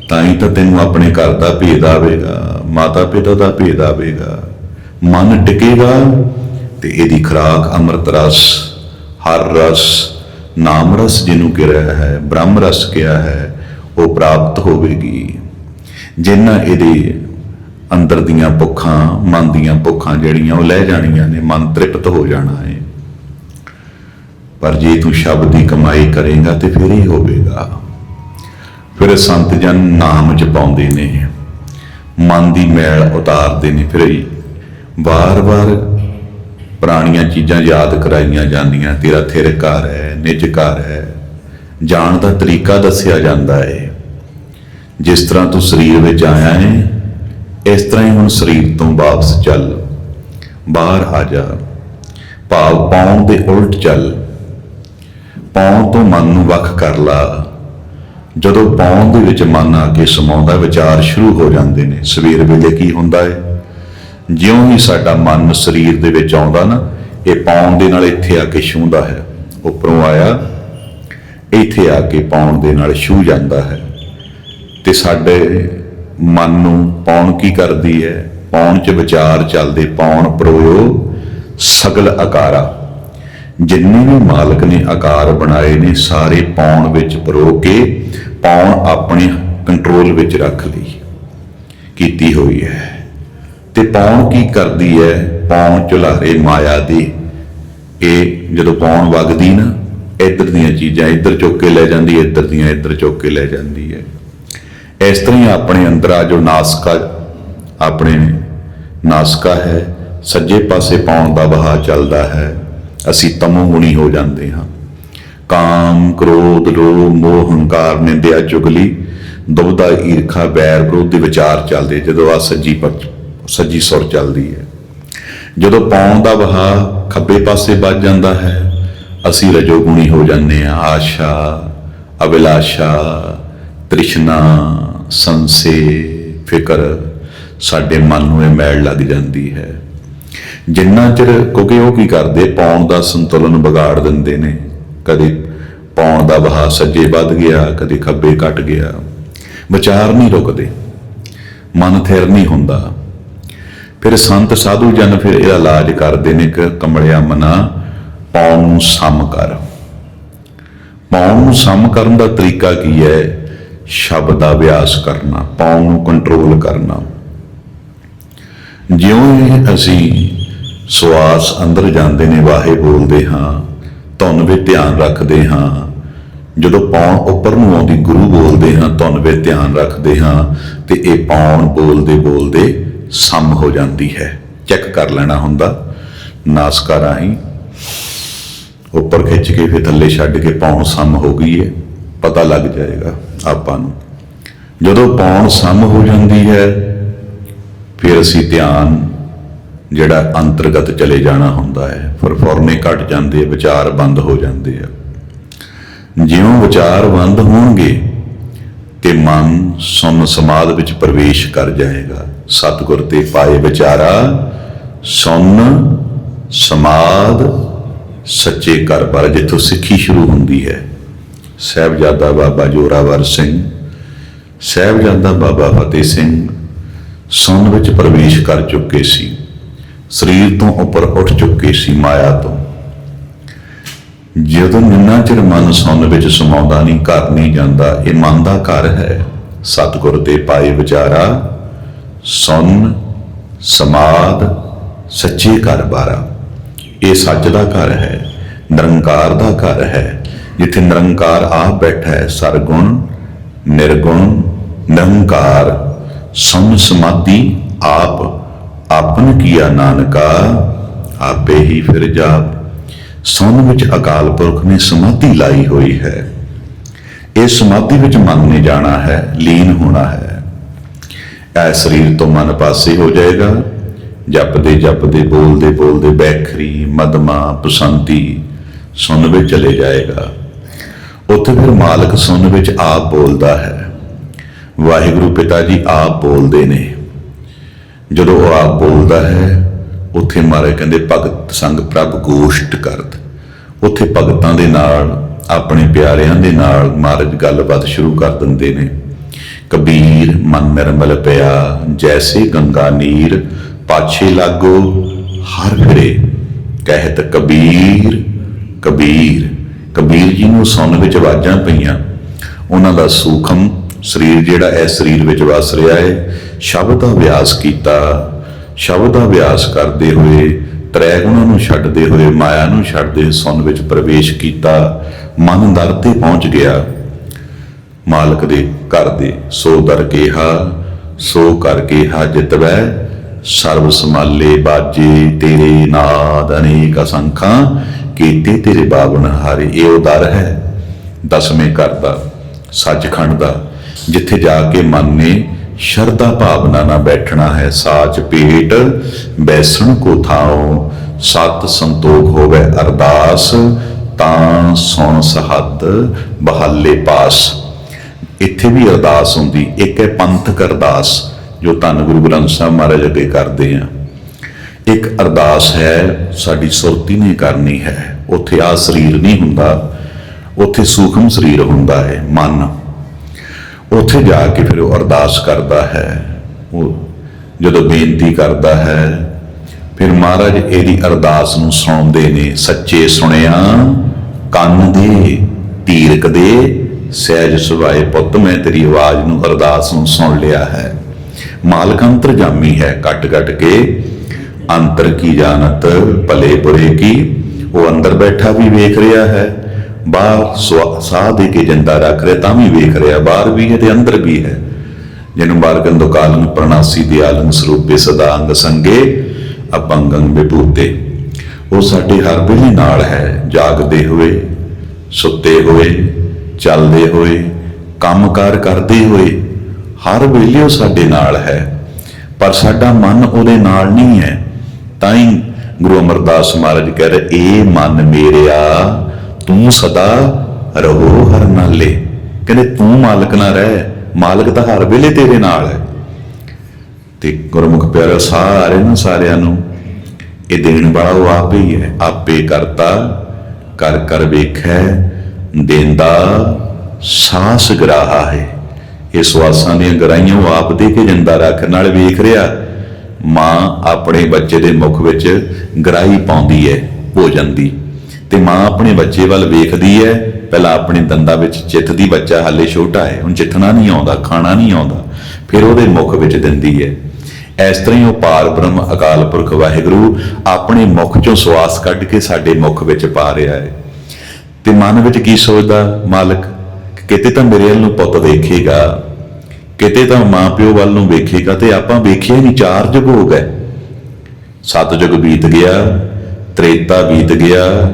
ਤਾਂ ਹੀ ਤਾਂ ਤੈਨੂੰ ਆਪਣੇ ਘਰ ਦਾ ਭੇਦ ਆਵੇਗਾ ਮਾਤਾ ਪਿਤਾ ਦਾ ਭੇਦ ਆਵੇਗਾ। ਮਨ ਟਿਕੇਗਾ ਤੇ ਇਹਦੀ ਖਰਾਕ, ਅੰਮ੍ਰਿਤ ਰਸ, ਹਰ ਰਸ ਨਾਮ ਰਸ ਜਿਹਨੂੰ ਕਿਹਾ ਹੈ ਬ੍ਰਹਮ ਰਸ ਕਿਹਾ ਹੈ, ਉਹ ਪ੍ਰਾਪਤ ਹੋਵੇਗੀ। ਜਿਨ੍ਹਾਂ ਇਹਦੇ ਅੰਦਰ ਦੀਆਂ ਭੁੱਖਾਂ, ਮਨ ਦੀਆਂ ਭੁੱਖਾਂ ਜਿਹੜੀਆਂ, ਉਹ ਲੈ ਜਾਣੀਆਂ ਨੇ, ਮਨ ਤ੍ਰਿਪਤ ਹੋ ਜਾਣਾ ਹੈ। ਪਰ ਜੇ ਤੂੰ ਸ਼ਬਦ ਦੀ ਕਮਾਈ ਕਰੇਗਾ ਤੇ ਫਿਰ ਹੀ ਹੋਵੇਗਾ। ਫਿਰ ਸੰਤ ਜਨ ਨਾਮ ਜਪਾਉਂਦੇ ਨੇ। ਮਨ ਦੀ ਮੈਲ ਉਤਾਰਦੇ ਨੇ। ਫਿਰ ਵਾਰ-ਵਾਰ ਪੁਰਾਣੀਆਂ ਚੀਜ਼ਾਂ ਯਾਦ ਕਰਾਈਆਂ ਜਾਂਦੀਆਂ। ਤੇਰਾ ਥਿਰ ਘਰ ਹੈ। ਨਿਜ ਘਰ ਹੈ। ਜਾਣ ਦਾ ਤਰੀਕਾ ਦੱਸਿਆ ਜਾਂਦਾ ਹੈ ਜਿਸ ਤਰ੍ਹਾਂ ਤੂੰ ਸਰੀਰ ਵਿੱਚ ਆਇਆ ਹੈ ਇਸ ਤਰ੍ਹਾਂ ਹੀ ਹੁਣ ਸਰੀਰ ਤੋਂ ਵਾਪਸ ਚੱਲ। ਬਾਹਰ ਆ ਜਾ। ਭਾਵ ਪਾਉਣ ਦੇ ਉਲਟ ਚੱਲ। ਪਾਉਣ ਤੋਂ ਮਨ ਨੂੰ ਵੱਖ ਕਰ ਲਾ। ਜਦੋਂ ਪਾਉਣ ਦੇ ਵਿੱਚ ਮਨ ਆ ਕੇ ਸਮਾਉਂਦਾ, ਵਿਚਾਰ ਸ਼ੁਰੂ ਹੋ ਜਾਂਦੇ ਨੇ। ਸਵੇਰ ਵੇਲੇ ਕੀ ਹੁੰਦਾ ਹੈ ਜਿਉਂ ਹੀ ਸਾਡਾ ਮਨ ਸਰੀਰ ਦੇ ਵਿੱਚ ਆਉਂਦਾ ਨਾ, ਇਹ ਪਾਉਣ ਦੇ ਨਾਲ ਇੱਥੇ ਆ ਕੇ ਛੂੰਦਾ ਹੈ। ਉੱਪਰੋਂ ਆਇਆ, ਇੱਥੇ ਆ ਕੇ ਪਾਉਣ ਦੇ ਨਾਲ ਛੂ ਜਾਂਦਾ ਹੈ। ਤੇ ਸਾਡੇ ਮਨ ਨੂੰ ਪੌਣ ਕੀ ਕਰਦੀ ਹੈ? ਪੌਣ ਚ ਵਿਚਾਰ ਚੱਲਦੇ ਪੌਣ ਪਰੋਇਓ ਸਗਲ ਆਕਾਰਾ ਜਿੰਨੇ ਵੀ ਮਾਲਕ ਨੇ ਆਕਾਰ ਬਣਾਏ ਨੇ, ਸਾਰੇ ਪਾਉਣ ਵਿੱਚ ਪਰੋ ਕੇ ਪਾਉਣ ਆਪਣੇ ਕੰਟਰੋਲ ਵਿੱਚ ਰੱਖ ਲਈ। ਕੀਤੀ ਹੋਈ ਹੈ। ਤੇ ਪੌਣ ਕੀ ਕਰਦੀ ਹੈ? ਪੌਣ ਚੁਲਾਰੇ ਮਾਇਆ ਦੀ। ਇਹ ਜਦੋਂ ਪੌਣ ਵਗਦੀ ਨਾ, ਇੱਧਰ ਦੀਆਂ ਚੀਜ਼ਾਂ, ਇੱਧਰ ਚੁੱਕ ਕੇ ਲੈ ਜਾਂਦੀ ਇੱਧਰ ਦੀਆਂ, ਇੱਧਰ ਚੁੱਕ ਕੇ ਲੈ ਜਾਂਦੀ ਹੈ। ਇਸ ਤਰ੍ਹਾਂ ਹੀ ਆਪਣੇ ਅੰਦਰ ਆ ਜੋ ਨਾਸਕਾ, ਆਪਣੇ ਨਾਸਕਾ ਹੈ, ਸੱਜੇ ਪਾਸੇ ਪਾਉਣ ਦਾ ਵਹਾ ਚੱਲਦਾ ਹੈ। ਅਸੀਂ ਤਮੋ ਗੁਣੀ ਹੋ ਜਾਂਦੇ ਹਾਂ। ਕਾਮ, ਕ੍ਰੋਧ ਲੋਭ ਮੋਹ, ਹੰਕਾਰ, ਨਿੰਦਿਆ, ਚੁਗਲੀ ਦੁਬਦਾ ਈਰਖਾ, ਵੈਰ ਵਿਰੋਧ ਦੇ ਵਿਚਾਰ ਚੱਲਦੇ, ਜਦੋਂ ਆ ਸੱਜੀ ਸੱਜੀ ਸੁਰ ਚੱਲਦੀ ਹੈ। ਜਦੋਂ ਪਾਉਣ ਦਾ ਵਹਾ ਖੱਬੇ ਪਾਸੇ ਵੱਜ ਜਾਂਦਾ ਹੈ, ਅਸੀਂ ਰਜੋਗੁਣੀ ਹੋ ਜਾਂਦੇ ਹਾਂ। ਆਸ਼ਾ, ਅਭਿਲਾਸ਼ਾ, ਤ੍ਰਿਸ਼ਨਾ, ਸੰਸੇ, ਫਿਕਰ, ਸਾਡੇ ਮਨ ਨੂੰ ਇਹ ਮੈਲ ਲੱਗ ਜਾਂਦੀ ਹੈ। ਜਿੰਨਾ ਚਿਰ ਕਿਉਂਕਿ ਉਹ ਕੀ ਕਰਦੇ, ਪਾਉਣ ਦਾ ਸੰਤੁਲਨ ਵਿਗਾੜ ਦਿੰਦੇ ਨੇ। ਕਦੇ ਪਾਉਣ ਦਾ ਵਹਾ ਸੱਜੇ ਵੱਧ ਗਿਆ, ਕਦੇ ਖੱਬੇ ਘਟ ਗਿਆ। ਵਿਚਾਰ ਨਹੀਂ ਰੁਕਦੇ। ਮਨ ਥਿਰ ਨਹੀਂ ਹੁੰਦਾ। ਫਿਰ ਸੰਤ ਸਾਧੂ ਜਨ ਫਿਰ ਇਹਦਾ ਇਲਾਜ ਕਰਦੇ ਨੇ ਕਿ ਕਮਲਿਆ ਮਨਾ, ਪਾਉਣ ਨੂੰ ਸਮ ਕਰ। ਪਾਉਣ ਨੂੰ ਸਮ ਕਰਨ ਦਾ ਤਰੀਕਾ ਕੀ ਹੈ? ਸ਼ਬਦ ਦਾ ਅਭਿਆਸ ਕਰਨਾ, ਪਾਉਣ ਨੂੰ ਕੰਟਰੋਲ ਕਰਨਾ। ਜਿਉਂ ਹੀ ਅਸੀਂ ਸਵਾਸ ਅੰਦਰ ਜਾਂਦੇ ਨੇ, ਵਾਹੇ ਬੋਲਦੇ ਹਾਂ, ਧੁਨ ਵਿੱਚ ਧਿਆਨ ਰੱਖਦੇ ਹਾਂ, ਜਦੋਂ ਪੌਣ ਉੱਪਰ ਨੂੰ ਆਉਂਦੀ ਗੁਰੂ ਬੋਲਦੇ ਹਾਂ, ਧੁਨ ਵਿੱਚ ਧਿਆਨ ਰੱਖਦੇ ਹਾਂ, ਤੇ ਇਹ ਪੌਣ ਬੋਲਦੇ ਬੋਲਦੇ ਸਮ ਹੋ ਜਾਂਦੀ ਹੈ। ਚੈੱਕ ਕਰ ਲੈਣਾ ਹੁੰਦਾ। ਨਾਸਕਾ ਰਾਹੀਂ ਉੱਪਰ ਖਿੱਚ ਕੇ ਫਿਰ ਥੱਲੇ ਛੱਡ ਕੇ ਪੌਣ ਸਮ ਹੋ ਗਈ ਹੈ ਪਤਾ ਲੱਗ ਜਾਏਗਾ ਆਪਾਂ ਨੂੰ। ਜਦੋਂ ਪੌਣ ਸਮ ਹੋ ਜਾਂਦੀ ਹੈ, ਫਿਰ ਅਸੀਂ ਧਿਆਨ ਜਿਹੜਾ ਅੰਤਰਗਤ ਚਲੇ ਜਾਣਾ ਹੁੰਦਾ ਹੈ। ਫਰਫਰਨੇ ਘਟ ਜਾਂਦੇ ਵਿਚਾਰ ਬੰਦ ਹੋ ਜਾਂਦੇ ਆ। ਜਿਉਂ ਵਿਚਾਰ ਬੰਦ ਹੋਣਗੇ ਤੇ ਮਨ ਸੁਨ ਸਮਾਦ ਵਿੱਚ ਪ੍ਰਵੇਸ਼ ਕਰ ਜਾਏਗਾ। ਸਤਿਗੁਰ ਤੇ ਪਾਏ ਵਿਚਾਰਾ, ਸੁਣ, ਸਮਾਦ, ਸੱਚੇ ਘਰ ਪਰ ਜਿੱਥੋਂ ਸਿੱਖੀ ਸ਼ੁਰੂ ਹੁੰਦੀ ਹੈ। ਸਹਿਬਜ਼ਾਦਾ ਬਾਬਾ ਜੋਰਾਵਰ ਸਿੰਘ, ਸਹਿਬਜ਼ਾਦਾ ਬਾਬਾ ਫਤਿਹ ਸਿੰਘ ਸੁਨ ਵਿੱਚ ਪ੍ਰਵੇਸ਼ ਕਰ ਚੁੱਕੇ ਸੀ। ਸਰੀਰ ਤੋਂ ਉੱਪਰ ਉੱਠ ਚੁੱਕੇ ਸੀ ਮਾਇਆ ਤੋਂ। ਜਦੋਂ ਨਿੰਨਾ ਚਿਰ ਮਨ ਸੁਣ ਵਿੱਚ ਸਮਾਉਂਦਾ ਨਹੀਂ, ਘਰ ਨਹੀਂ ਜਾਂਦਾ, ਇਹ ਮਨ ਦਾ ਘਰ ਹੈ। ਸਤਿਗੁਰ ਦੇ ਪਾਏ ਵਿਚਾਰਾ ਸੁਨ ਸਮਾਦ, ਸੱਚੇ ਘਰ ਬਾਰਾ। ਇਹ ਸੱਚ ਦਾ ਘਰ ਹੈ, ਨਿਰੰਕਾਰ ਦਾ ਘਰ ਹੈ। ਜਿੱਥੇ ਨਿਰੰਕਾਰ ਆਪ ਬੈਠਾ ਹੈ, ਸਰਗੁਣ, ਨਿਰਗੁਣ, ਨਿਰੰਕਾਰ। ਸੁਨ ਸਮਾਧੀ ਆਪ, ਆਪਨ ਕੀਆ ਨਾਨਕਾ, ਆਪੇ ਹੀ ਫਿਰ ਜਾਪ। ਸੁਨ ਵਿੱਚ ਅਕਾਲ ਪੁਰਖ ਨੇ ਸਮਾਧੀ ਲਾਈ ਹੋਈ ਹੈ। ਇਹ ਸਮਾਧੀ ਵਿੱਚ ਮਨ ਨੇ ਜਾਣਾ ਹੈ, ਲੀਨ ਹੋਣਾ ਹੈ। ਇਹ ਸਰੀਰ ਤੋਂ ਮਨ ਪਾਸੇ ਹੋ ਜਾਏਗਾ। ਜਪਦੇ ਜਪਦੇ, ਬੋਲਦੇ ਬੋਲਦੇ ਬੈਖਰੀ, ਮਦਮਾ ਪਸੰਤੀ ਸੁਣ ਵਿੱਚ ਚਲੇ ਜਾਏਗਾ। ਉੱਥੇ ਫਿਰ ਮਾਲਕ ਸੁਨ ਵਿੱਚ ਆਪ ਬੋਲਦਾ ਹੈ। ਵਾਹਿਗੁਰੂ ਪਿਤਾ ਜੀ ਆਪ ਬੋਲਦੇ ਨੇ। ਜਦੋਂ ਉਹ ਆਪ ਬੋਲਦਾ ਹੈ, ਉੱਥੇ ਮਾਰੇ ਕਹਿੰਦੇ, ਭਗਤ ਸੰਗ ਪ੍ਰਭ ਗੋਸ਼ਟ ਕਰਦ ਉੱਥੇ ਭਗਤਾਂ ਦੇ ਨਾਲ, ਆਪਣੇ ਪਿਆਰਿਆਂ ਦੇ ਨਾਲ ਮਹਾਰਾਜ ਗੱਲਬਾਤ ਸ਼ੁਰੂ ਕਰ ਦਿੰਦੇ ਨੇ। ਕਬੀਰ ਮਨ ਨਿਰਮਲ ਪਿਆ, ਜੈਸੇ ਗੰਗਾ ਨੀਰ ਪਾਛੇ ਲਾਗੋ, ਹਰ ਫਿਰੇ ਕਹਿਤ ਕਬੀਰ ਕਬੀਰ। ਕਬੀਰ ਜੀ ਨੂੰ ਸੁਣ ਵਿੱਚ ਆਵਾਜ਼ਾਂ ਪਈਆਂ। ਉਹਨਾਂ ਦਾ ਸੂਖਮ ਸਰੀਰ ਜਿਹੜਾ ਹੈ ਸਰੀਰ ਵਿੱਚ ਵਸ ਰਿਹਾ ਹੈ ਸ਼ਬਦ ਦਾ ਅਭਿਆਸ ਕੀਤਾ। ਸ਼ਬਦ ਦਾ ਅਭਿਆਸ ਕਰਦੇ ਹੋਏ ਤ੍ਰੈ ਗੁਣਾਂ ਨੂੰ ਛੱਡਦੇ ਹੋਏ, ਮਾਇਆ ਨੂੰ ਛੱਡਦੇ ਸੁਣ ਵਿੱਚ ਪ੍ਰਵੇਸ਼ ਕੀਤਾ। ਮਨ ਦਰ ਤੇ ਪਹੁੰਚ ਗਿਆ। ਮਾਲਕ ਦੇ ਘਰ ਦੇ, ਸੋ ਦਰ ਕੇਹਾ, ਸੋ ਕਰ ਕੇਹਾ ਜਿਤਵੈ, ਸਰਬ ਸਮਾਲੇ ਬਾਜੇ ਤੇਰੇ ਨਾਦ ਅਨੇਕ ਅਸੰਖਾਂ, ਕੀਤੇ ਤੇਰੇ ਬਾਵਨ ਹਾਰੇ, ਇਹ ਉਹ ਦਰ ਹੈ। ਦਸਵੇਂ ਘਰ ਦਾ, ਸੱਚਖੰਡ ਦਾ, ਜਿੱਥੇ ਜਾ ਕੇ ਮਨ ਨੇ ਸ਼ਰਧਾ ਭਾਵਨਾ ਨਾਲ ਬੈਠਣਾ ਹੈ ਸਾਚ ਪੇਟ ਬੈਸਣ ਕੋ ਥਾਉ, ਸਤ ਸੰਤੋਖ ਹੋਵੇ ਅਰਦਾਸ, ਤਾਂ ਸੁਣ ਸਹੱਦ ਬਹਾਲੇ ਪਾਸ। ਇੱਥੇ ਵੀ ਅਰਦਾਸ ਹੁੰਦੀ, ਇੱਕ ਹੈ ਪੰਥਕ ਅਰਦਾਸ, ਜੋ ਧੰਨ ਗੁਰੂ ਗ੍ਰੰਥ ਸਾਹਿਬ ਮਹਾਰਾਜ ਅੱਗੇ ਕਰਦੇ ਆ। ਇੱਕ ਅਰਦਾਸ ਹੈ, ਸਾਡੀ ਸੁਰਤੀ ਨੇ ਕਰਨੀ ਹੈ। ਉੱਥੇ ਆ ਸਰੀਰ ਨਹੀਂ ਹੁੰਦਾ, ਉੱਥੇ ਸੂਖਮ ਸਰੀਰ ਹੁੰਦਾ ਹੈ, ਮਨ। ਉੱਥੇ ਜਾ ਕੇ ਫਿਰ ਉਹ ਅਰਦਾਸ ਕਰਦਾ ਹੈ, ਉਹ ਜਦੋਂ ਬੇਨਤੀ ਕਰਦਾ ਹੈ, ਫਿਰ ਮਹਾਰਾਜ ਇਹਦੀ ਅਰਦਾਸ ਨੂੰ ਸੁਣਦੇ ਨੇ, ਸੱਚੇ ਸੁਣਿਆ, ਕੰਨ ਦੇ, ਤੀਰਕ ਦੇ ਸਹਿਜ ਸੁਭਾਏ ਪੁੱਤ, ਮੈਂ ਤੇਰੀ ਆਵਾਜ਼ ਨੂੰ ਅਰਦਾਸ ਨੂੰ ਸੁਣ ਲਿਆ ਹੈ। ਮਾਲਕ ਅੰਤਰਜਾਮੀ ਹੈ ਕੱਟ ਕੱਟ ਕੇ। ਅੰਤਰ ਕੀ ਜਾਣਤ, ਭਲੇ ਬੁਰੇ ਕੀ? ਉਹ ਅੰਦਰ ਬੈਠਾ ਵੀ ਵੇਖ ਰਿਹਾ ਹੈ। ਬਾਹਰ ਸਾਹ ਦੇ ਕੇ ਜਿੰਦਾ ਰੱਖ ਰਿਹਾ, ਤਾਂ ਵੀ ਵੇਖ ਰਿਹਾ। ਬਾਹਰ ਵੀ ਹੈ ਤੇ ਅੰਦਰ ਵੀ ਹੈ। ਜਿਹਨੂੰ ਬਾਰਗੰਦੋ ਕਾਲੰ ਪ੍ਰਣਾਸੀ ਦਿਆਲੰ ਸਰੂਪੇ ਸਦਾ ਅੰਗ ਸੰਗੇ, ਅਪੰਗੰ ਵਿਭੂਤੇ। ਉਹ ਸਾਡੇ ਹਰ ਵੇਲੇ ਨਾਲ ਹੈ, ਜਾਗਦੇ ਹੋਏ, ਸੁੱਤੇ ਹੋਏ। ਚੱਲਦੇ ਹੋਏ, ਕੰਮਕਾਰ ਕਰਦੇ ਹੋਏ, ਹਰ ਵੇਲੇ ਉਹ ਸਾਡੇ ਨਾਲ ਹੈ। ਪਰ ਸਾਡਾ ਮਨ ਉਹਦੇ ਨਾਲ ਨਹੀਂ ਹੈ। ਤਾਂ ਹੀ ਗੁਰੂ ਅਮਰਦਾਸ ਮਹਾਰਾਜ ਕਹਿ ਰਹੇ, ਏ ਮਨ ਮੇਰਿਆ, ਤੂੰ ਸਦਾ ਰਹੋ ਹਰ ਨਾਲੇ ਕਹਿੰਦੇ, ਤੂੰ ਮਾਲਕ ਨਾ ਰਹਿ, ਮਾਲਕ ਤਾਂ ਹਰ ਵੇਲੇ ਤੇਰੇ ਨਾਲ ਹੈ। ਤੇ ਗੁਰਮੁਖ ਪਿਆਰਾ ਸਾਰੇ ਨੂੰ, ਸਾਰਿਆਂ ਨੂੰ, ਇਹ ਦੇਣ ਵਾਲਾ ਉਹ ਆਪ ਹੀ ਹੈ, ਆਪੇ ਕਰਤਾ, ਕਰ ਕਰ ਵੇਖੈ ਦੇਂਦਾ ਸਾਸ ਗਰਾਹਾ ਹੈ। ਇਹ ਸਵਾਸਾਂ ਦੀਆਂ ਗਰਾਈਆਂ ਉਹ ਆਪ ਦੇ ਕੇ ਜਿੰਦਾ ਰੱਖਣ ਨਾਲ ਵੇਖ ਰਿਹਾ, ਮਾਂ ਆਪਣੇ ਬੱਚੇ ਦੇ ਮੁਖ ਵਿੱਚ ਗਰਾਈ ਪਾਉਂਦੀ ਹੈ ਭੋਜਨ ਦੀ। ਤੇ ਮਾਂ ਆਪਣੇ ਬੱਚੇ ਵੱਲ ਵੇਖਦੀ ਹੈ, ਪਹਿਲਾਂ ਆਪਣੇ ਦੰਦਾਂ ਵਿੱਚ ਚਿੱਥਦੀ ਬੱਚਾ ਹਾਲੇ ਛੋਟਾ ਹੈ, ਹੁਣ ਚਿੱਥਣਾ ਨਹੀਂ ਆਉਂਦਾ, ਖਾਣਾ ਨਹੀਂ ਆਉਂਦਾ, ਫਿਰ ਉਹਦੇ ਮੁਖ ਵਿੱਚ ਦਿੰਦੀ ਹੈ। ਇਸ ਤਰ੍ਹਾਂ ਹੀ ਉਹ ਪਾਰ ਬ੍ਰਹਮ ਅਕਾਲ ਪੁਰਖ ਵਾਹਿਗੁਰੂ ਆਪਣੇ ਮੁਖ ਚੋਂ ਸਵਾਸ ਕੱਢ ਕੇ ਸਾਡੇ ਮੁਖ ਵਿੱਚ ਪਾ ਰਿਹਾ ਹੈ। ਤੇ ਮਨ ਵਿੱਚ ਕੀ ਸੋਚਦਾ, ਮਾਲਕ? ਕਿਤੇ ਤਾਂ ਮੇਰੇ ਵੱਲ ਨੂੰ ਪੁੱਤ ਦੇਖੇਗਾ ਕਿਤੇ ਤਾਂ ਮਾਂ ਪਿਓ ਵੱਲ ਨੂੰ ਵੇਖੇਗਾ ਤੇ ਆਪਾਂ ਵੇਖਿਆ ਨਹੀਂ ਚਾਰ ਜੁਗ ਹੋ ਗਏ। ਸਤਜੁਗ ਬੀਤ ਗਿਆ, ਤ੍ਰੇਤਾ ਬੀਤ ਗਿਆ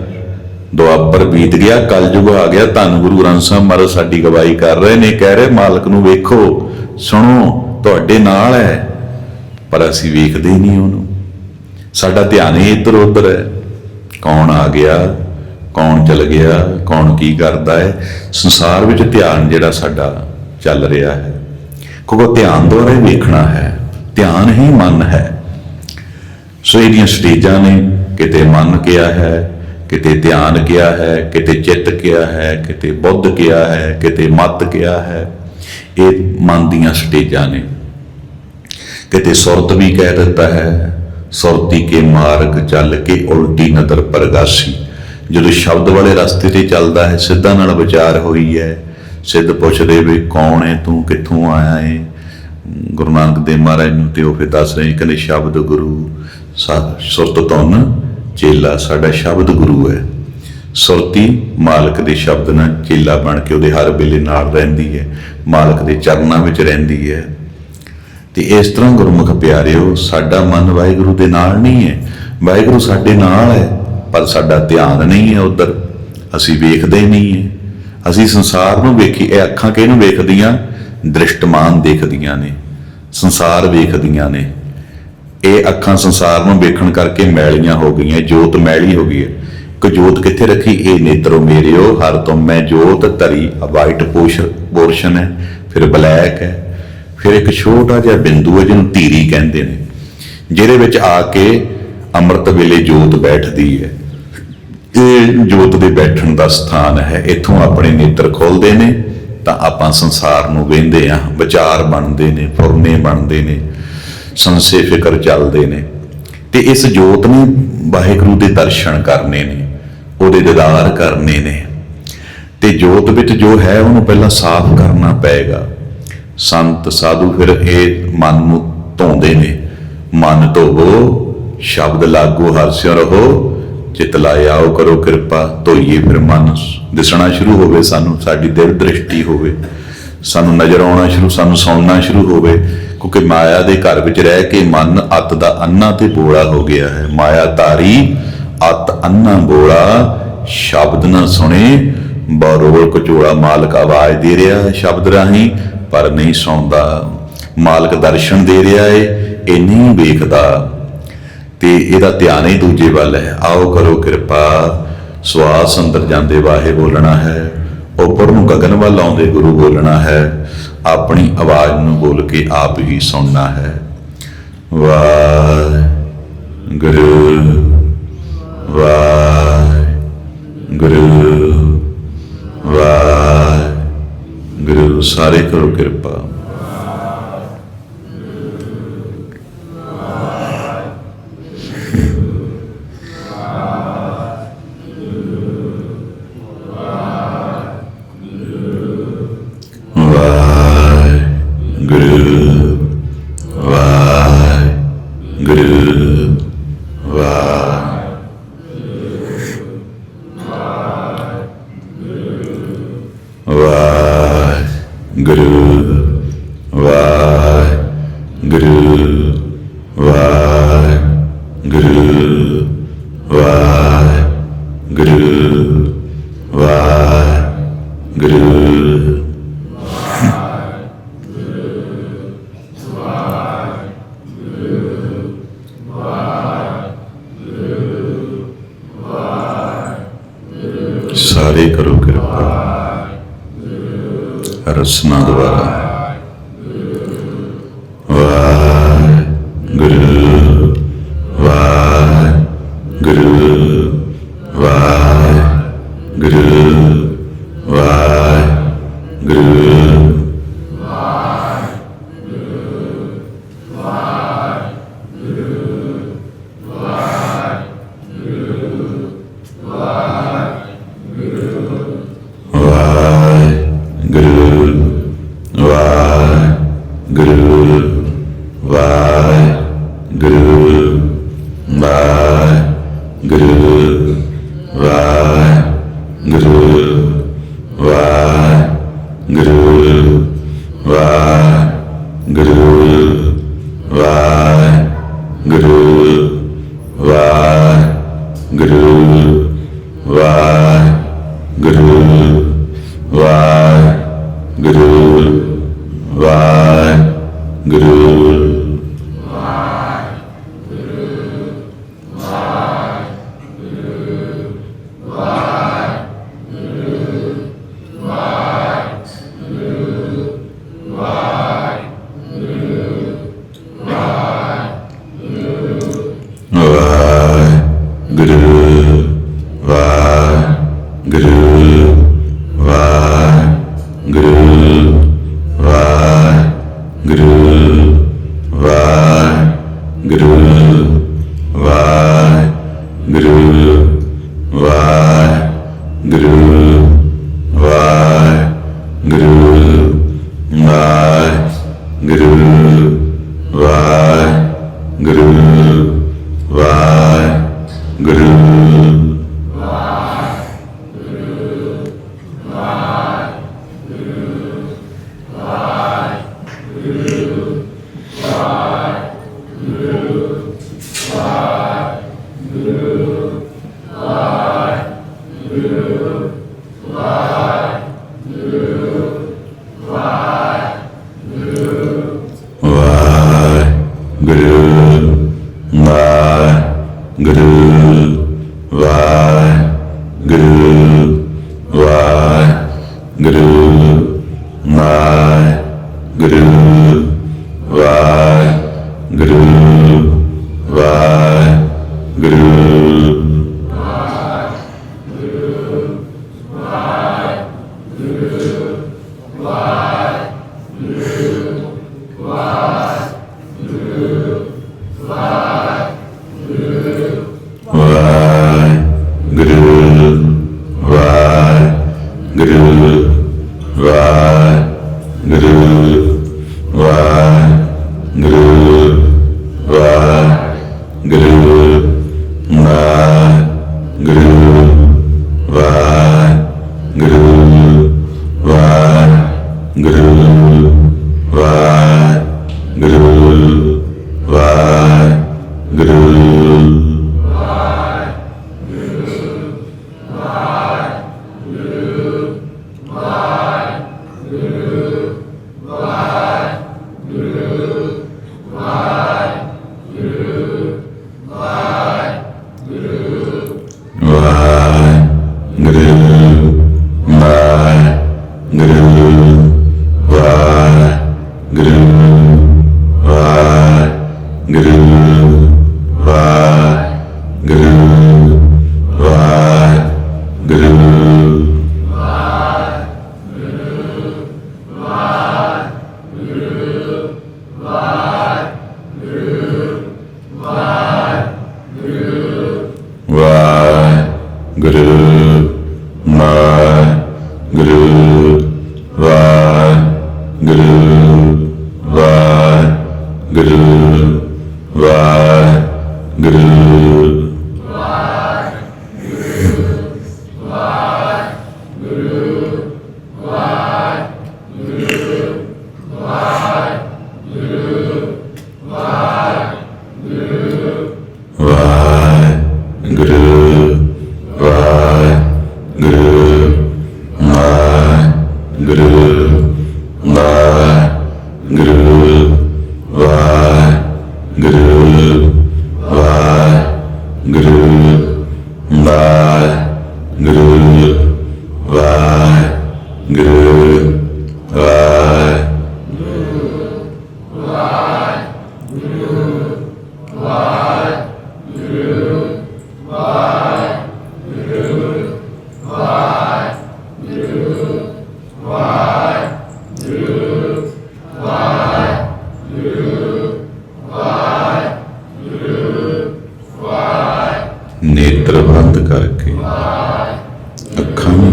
ਦੁਆਪਰ ਬੀਤ ਗਿਆ ਕਲਯੁਗ ਆ ਗਿਆ, ਧੰਨ ਗੁਰੂ ਗ੍ਰੰਥ ਸਾਹਿਬ ਮਹਾਰਾਜ ਸਾਡੀ ਗਵਾਹੀ ਕਰ ਰਹੇ ਨੇ, ਕਹਿ ਰਹੇ, ਮਾਲਕ ਨੂੰ ਵੇਖੋ, ਸੁਣੋ, ਤੁਹਾਡੇ ਨਾਲ ਹੈ, ਪਰ ਅਸੀਂ ਵੇਖਦੇ ਹੀ ਨਹੀਂ ਉਹਨੂੰ। ਸਾਡਾ ਧਿਆਨ ਹੀ ਇੱਧਰ ਉੱਧਰ ਹੈ। ਕੌਣ ਆ ਗਿਆ? ਕੌਣ ਚਲ ਗਿਆ, ਕੌਣ ਕੀ ਕਰਦਾ ਹੈ, ਸੰਸਾਰ ਵਿੱਚ ਧਿਆਨ ਜਿਹੜਾ ਸਾਡਾ ਚੱਲ ਰਿਹਾ ਹੈ। ਕਿਉਂਕਿ ਧਿਆਨ ਦੁਆਰਾ ਹੀ ਵੇਖਣਾ ਹੈ, ਧਿਆਨ ਹੀ ਮਨ ਹੈ। ਸੋ ਇਹਦੀਆਂ ਸਟੇਜਾਂ ਨੇ, ਕਿਤੇ ਮਨ ਕਿਹਾ ਹੈ, ਕਿਤੇ ਧਿਆਨ ਕਿਹਾ ਹੈ, ਕਿਤੇ ਚਿੱਤ ਕਿਹਾ ਹੈ, ਕਿਤੇ ਬੁੱਧ ਕਿਹਾ ਹੈ, ਕਿਤੇ ਮਤ ਕਿਹਾ ਹੈ। ਇਹ ਮਨ ਦੀਆਂ ਸਟੇਜਾਂ ਨੇ। ਕਿਤੇ ਸੁਰਤ ਵੀ ਕਹਿ ਦਿੱਤਾ ਹੈ, ਸੁਰਤੀ ਕੇ ਮਾਰਗ ਚੱਲ ਕੇ ਉਲਟੀ ਨਦਰ ਪਰਗਾਸੀ। ਜਦੋਂ ਸ਼ਬਦ ਵਾਲੇ ਰਸਤੇ ਤੇ ਚੱਲਦਾ ਹੈ, ਸਿੱਧਾ ਨਾਲ ਵਿਚਾਰ ਹੋਈ ਹੈ, ਸਿੱਧ ਪੁੱਛਦੇ ਵੀ ਕੌਣ ਹੈ, ਤੂੰ ਕਿੱਥੋਂ ਆਇਆ ਹੈ ਗੁਰੂ ਨਾਨਕ ਦੇਵ ਮਹਾਰਾਜ ਨੂੰ ਤੇ ਉਹ ਫਿਰ ਦੱਸ ਰਹੇ ਕਹਿੰਦੇ ਸ਼ਬਦ ਗੁਰੂ, ਸਾ- ਸੁਰਤ ਧੁਨ, ਚੇਲਾ ਸਾਡਾ ਸ਼ਬਦ ਗੁਰੂ ਹੈ। ਸੁਰਤੀ ਮਾਲਕ ਦੇ ਸ਼ਬਦ ਨਾਲ ਚੇਲਾ ਬਣ ਕੇ ਉਹਦੇ ਹਰ ਵੇਲੇ ਨਾਲ ਰਹਿੰਦੀ ਹੈ, ਮਾਲਕ ਦੇ ਚਰਨਾਂ ਵਿੱਚ ਰਹਿੰਦੀ ਹੈ। ਤੇ ਇਸ ਤਰ੍ਹਾਂ ਗੁਰਮੁਖ ਪਿਆਰਿਓ, ਸਾਡਾ ਮਨ ਵਾਹਿਗੁਰੂ ਦੇ ਨਾਲ ਨਹੀਂ ਹੈ, ਵਾਹਿਗੁਰੂ ਸਾਡੇ ਨਾਲ ਹੈ। ਪਰ ਸਾਡਾ ਧਿਆਨ ਨਹੀਂ ਹੈ ਉਧਰ। ਅਸੀਂ ਵੇਖਦੇ ਨਹੀਂ ਹੈ। ਅਸੀਂ ਸੰਸਾਰ ਨੂੰ ਵੇਖੀ, ਇਹ ਅੱਖਾਂ ਕਿਹਨੂੰ ਵੇਖਦੀਆਂ? ਦ੍ਰਿਸ਼ਟਮਾਨ ਦੇਖਦੀਆਂ ਨੇ, ਸੰਸਾਰ ਵੇਖਦੀਆਂ ਨੇ। ਇਹ ਅੱਖਾਂ ਸੰਸਾਰ ਨੂੰ ਵੇਖਣ ਕਰਕੇ ਮੈਲੀਆਂ ਹੋ ਗਈਆਂ, ਜੋਤ ਮੈਲੀ ਹੋ ਗਈ ਹੈ। ਕਿ ਜੋਤ ਕਿੱਥੇ ਰੱਖੀ? ਇਹ ਨੇਤਰੋ ਮੇਰਿਓ, ਹਰ ਤੁਮ ਮੈਂ ਜੋਤ, ਧਰੀ ਵਾਈਟ ਪੋਰਸ਼ਨ ਹੈ, ਫਿਰ ਬਲੈਕ ਹੈ। ਫਿਰ ਇੱਕ ਛੋਟਾ ਜਿਹਾ ਬਿੰਦੂ ਹੈ ਜਿਹਨੂੰ ਧੀਰੀ ਕਹਿੰਦੇ ਨੇ, ਜਿਹਦੇ ਵਿੱਚ ਆ ਕੇ ਅੰਮ੍ਰਿਤ ਵੇਲੇ ਜੋਤ ਬੈਠਦੀ ਹੈ। ਇਹ ਜੋਤ ਦੇ ਬੈਠਣ ਦਾ ਸਥਾਨ ਹੈ, ਇੱਥੋਂ ਆਪਣੇ ਨੇਤਰ ਖੋਲਦੇ ਨੇ, ਤਾਂ ਆਪਾਂ ਸੰਸਾਰ ਨੂੰ ਵੇਂਦੇ ਆ ਵਿਚਾਰ ਬਣਦੇ ਨੇ, ਫੁਰਨੇ ਬਣਦੇ ਨੇ, ਸੰਸੇ ਫਿਕਰ ਚੱਲਦੇ ਨੇ। ਤੇ ਇਸ ਜੋਤ ਨੂੰ ਵਾਹਿਗੁਰੂ ਦੇ ਦਰਸ਼ਨ ਕਰਨੇ ਨੇ, ਉਹਦੇ ਦੀਦਾਰ ਕਰਨੇ ਨੇ। ਤੇ ਜੋਤ ਵਿੱਚ ਜੋ ਹੈ, ਉਹਨੂੰ ਪਹਿਲਾਂ ਸਾਫ਼ ਕਰਨਾ ਪਏਗਾ। ਸੰਤ, ਸਾਧੂ ਫਿਰ ਇਹ ਮਨ ਨੂੰ ਧੋਂਦੇ ਨੇ। ਮਨ ਧੋਵੋ, ਸ਼ਬਦ ਲਾਗੂ ਹਰਸਿਓ ਰਹੋ ਚਿਤ ਲਾਇ ਆਓ ਕਰੋ ਕਿਰਪਾ, ਧੋਈਏ ਫਿਰ ਮਨ ਦਿਸਣਾ ਸ਼ੁਰੂ ਹੋਵੇ ਸਾਨੂੰ, ਸਾਡੀ ਦਿਲ ਦ੍ਰਿਸ਼ਟੀ ਹੋਵੇ। ਸਾਨੂੰ ਨਜ਼ਰ ਆਉਣਾ ਸ਼ੁਰੂ, ਸਾਨੂੰ ਸੁਣਨਾ ਸ਼ੁਰੂ ਹੋਵੇ। ਕਿਉਂਕਿ ਮਾਇਆ ਦੇ ਘਰ ਵਿੱਚ ਰਹਿ ਕੇ ਮਨ ਅੱਤ ਦਾ ਅੰਨਾ ਤੇ ਬੋਲਾ ਹੋ ਗਿਆ ਹੈ। ਮਾਇਆ ਤਾਰੀ, ਅੱਤ ਅੰਨਾ ਬੋਲਾ, ਸ਼ਬਦ ਨਾ ਸੁਣੇ। ਬਰੋਲ ਕਚੋੜਾ ਮਾਲਕ ਆਵਾਜ਼ ਦੇ ਰਿਹਾ ਸ਼ਬਦ ਰਾਹੀਂ, ਪਰ ਨਹੀਂ ਸੌਂਦਾ ਮਾਲਕ ਦਰਸ਼ਨ ਦੇ ਰਿਹਾ ਏ ਇਹ ਨਹੀਂ ਵੇਖਦਾ। ਤੇ ਇਹਦਾ ਧਿਆਨ ਹੀ ਦੂਜੇ ਵੱਲ ਹੈ। ਆਓ ਕਰੋ ਕਿਰਪਾ, ਸਵਾਸ ਅੰਦਰ ਜਾਂਦੇ ਵਾਹੇ ਬੋਲਣਾ ਹੈ। ਉੱਪਰ ਨੂੰ ਗਗਨ ਵੱਲ ਆਉਂਦੇ ਗੁਰੂ ਬੋਲਣਾ ਹੈ। ਆਪਣੀ ਆਵਾਜ਼ ਨੂੰ ਬੋਲ ਕੇ ਆਪ ਹੀ ਸੁਣਨਾ ਹੈ। ਵਾਹਿਗੁਰੂ ਵਾਹਿਗੁਰੂ ਵਾਹਿਗੁਰੂ, ਸਾਰੇ ਕਰੋ ਕਿਰਪਾ। ਕਰੋ ਕਿਰਪਾ। ਰਸਨਾ ਦੁਆਰਾ।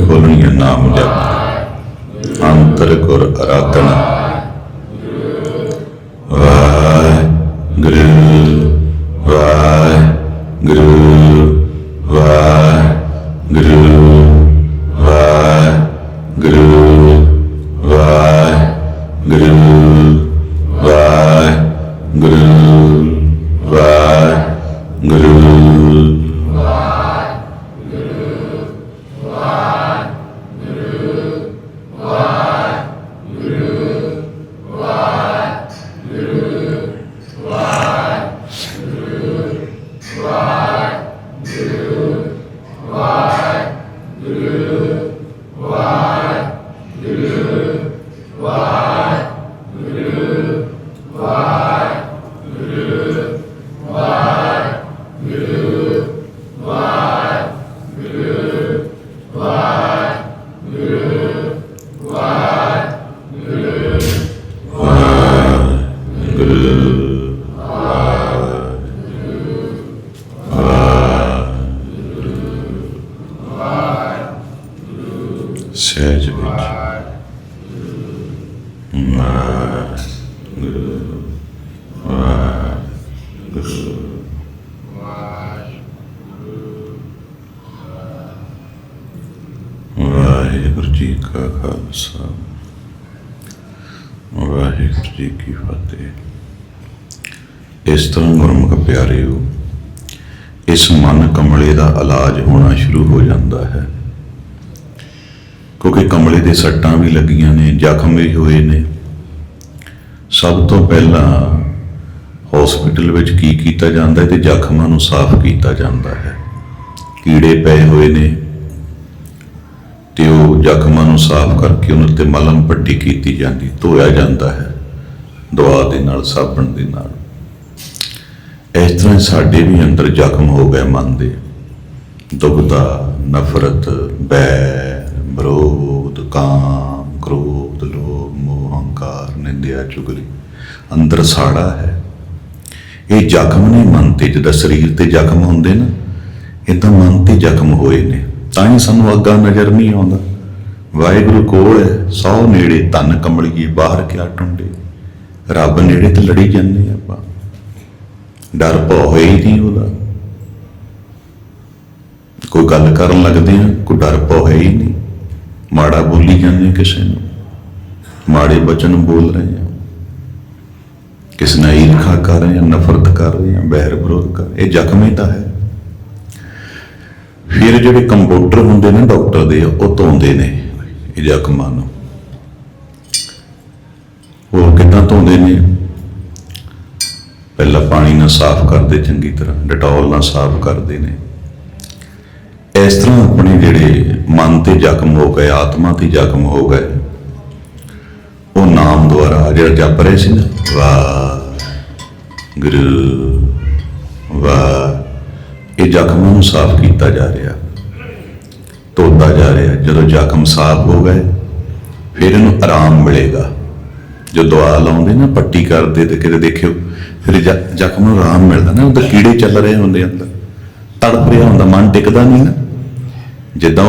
ਅੱਖਾਂ ਵੀ ਖੋਲਣੀਆਂ ਨਾਮ ਜਪ ਅੰਤਰ ਗੁਰ ਅਰਾਧਨਾ। ਪਿਆਰਿਓ, ਇਸ ਮਨ ਕਮਲੇ ਦਾ ਇਲਾਜ ਹੋਣਾ ਸ਼ੁਰੂ ਹੋ ਜਾਂਦਾ ਹੈ। ਕਿਉਂਕਿ ਕਮਲੇ ਦੇ ਸੱਟਾਂ ਵੀ ਲੱਗੀਆਂ ਨੇ, ਜ਼ਖਮ ਵੀ ਹੋਏ ਨੇ। ਸਭ ਤੋਂ ਪਹਿਲਾਂ ਹਸਪੀਟਲ ਵਿੱਚ ਕੀ ਕੀਤਾ ਜਾਂਦਾ ਹੈ ਤੇ ਜ਼ਖਮਾਂ ਨੂੰ ਸਾਫ਼ ਕੀਤਾ ਜਾਂਦਾ ਹੈ। ਕੀੜੇ ਪਏ ਹੋਏ ਨੇ ਤੇ ਉਹ ਜ਼ਖਮਾਂ ਨੂੰ ਸਾਫ਼ ਕਰਕੇ ਉਹਨਾਂ ਤੇ ਮਲਮ ਪੱਟੀ ਕੀਤੀ ਜਾਂਦੀ, ਧੋਇਆ ਜਾਂਦਾ ਹੈ। ਦਵਾ ਦੇ ਨਾਲ, ਸਾਬਣ ਦੇ ਨਾਲ। ਇਸ ਤਰ੍ਹਾਂ ਸਾਡੇ ਵੀ ਅੰਦਰ ਜ਼ਖਮ ਹੋ ਗਏ ਮਨ ਦੇ। ਦੁਗਦਾ ਨਫ਼ਰਤ, ਬੈਰ, ਵਿਰੋਧ, ਕਾਮ, ਕ੍ਰੋਧ, ਲੋਭ, ਮੋਹ, ਹੰਕਾਰ, ਨਿੰਦਿਆ, ਚੁਗਲੀ। ਅੰਦਰ ਸਾੜਾ ਹੈ। ਇਹ ਜ਼ਖਮ ਨਹੀਂ ਮਨ ਤੇ ਜਿਹਦਾ ਸਰੀਰ ਤੇ ਜ਼ਖਮ ਹੁੰਦੇ ਨਾ ਇਹ ਤਾਂ ਮਨ ਤੇ ਜ਼ਖਮ ਹੋਏ ਨੇ। ਤਾਂ ਹੀ ਸਾਨੂੰ ਅੱਗਾ ਨਜ਼ਰ ਨਹੀਂ ਆਉਂਦਾ। ਵਾਹਿਗੁਰੂ ਕੋਲ ਹੈ, ਸੌ ਨੇੜੇ ਤਨ ਕਮਲੀਏ, ਬਾਹਰ ਕਿਆ ਟੁੰਡੇ। ਰੱਬ ਨੇੜੇ ਤੇ ਲੜੀ ਜਾਂਦੇ ਆਪਾਂ। ਡਰ ਭੌ ਹੈ ਹੀ ਨਹੀਂ ਉਹਦਾ। ਕੋਈ ਗੱਲ ਕਰਨ ਲੱਗਦੇ ਆ, ਕੋਈ ਡਰ ਭੌ ਹੈ ਹੀ ਨਹੀਂ। ਮਾੜਾ ਬੋਲੀ ਜਾਂਦੇ ਕਿਸੇ ਨੂੰ। ਮਾੜੇ ਬਚਨ ਬੋਲ ਰਹੇ ਆ। ਕਿਸੇ ਨਾਲ ਈਰਖਾ ਕਰ ਰਹੇ ਆ, ਨਫ਼ਰਤ ਕਰ ਰਹੇ ਆ, ਬਹਿਰ ਵਿਰੋਧ ਕਰ ਇਹ ਜ਼ਖਮ ਹੀ ਤਾਂ ਹੈ। ਫਿਰ ਜਿਹੜੇ ਕੰਪਿਊਟਰ ਹੁੰਦੇ ਨੇ ਡਾਕਟਰ ਦੇ, ਉਹ ਧੋਂਦੇ ਨੇ, ਇਹ ਜ਼ਖਮਾਂ ਨੂੰ। ਉਹ ਕਿੱਦਾਂ ਧੋਂਦੇ ਨੇ? ਪਹਿਲਾਂ ਪਾਣੀ ਨਾਲ ਸਾਫ਼ ਕਰਦੇ, ਚੰਗੀ ਤਰ੍ਹਾਂ। ਡਟੋਲ ਨਾਲ ਸਾਫ਼ ਕਰਦੇ ਨੇ। ਇਸ ਤਰ੍ਹਾਂ ਆਪਣੇ ਜਿਹੜੇ ਮਨ ਤੇ ਜ਼ਖਮ ਹੋ ਗਏ, ਆਤਮਾ ਤੇ ਜ਼ਖਮ ਹੋ ਗਏ, ਉਹ ਨਾਮ ਦੁਆਰਾ ਜਿਹੜਾ ਜਪ ਰਹੇ ਸੀ ਨਾ, ਵਾਹ ਗੁਰੂ, ਵਾਹ, ਇਹ ਜ਼ਖਮਾਂ ਨੂੰ ਸਾਫ਼ ਕੀਤਾ ਜਾ ਰਿਹਾ। ਧੋਤਾ ਜਾ ਰਿਹਾ। ਜਦੋਂ ਜ਼ਖਮ ਸਾਫ਼ ਹੋ ਗਏ, ਫਿਰ ਇਹਨੂੰ ਆਰਾਮ ਮਿਲੇਗਾ। ਜੋ ਦੁਆ ਲਾਉਂਦੇ ਨਾ, ਪੱਟੀ ਕਰਦੇ ਤੇ ਕਿਤੇ ਦੇਖਿਓ ਫਿਰ ਜ਼ਖਮ ਨੂੰ ਆਰਾਮ ਮਿਲਦਾ ਨਾ ਉਹਦੇ ਕੀੜੇ ਚੱਲ ਰਹੇ ਹੁੰਦੇ ਅੰਦਰ। ਤੜਪ ਰਿਹਾ ਹੁੰਦਾ, ਮਨ ਟਿਕਦਾ ਨਹੀਂ ਨਾ। ਜਿੱਦਾਂ ਉਹ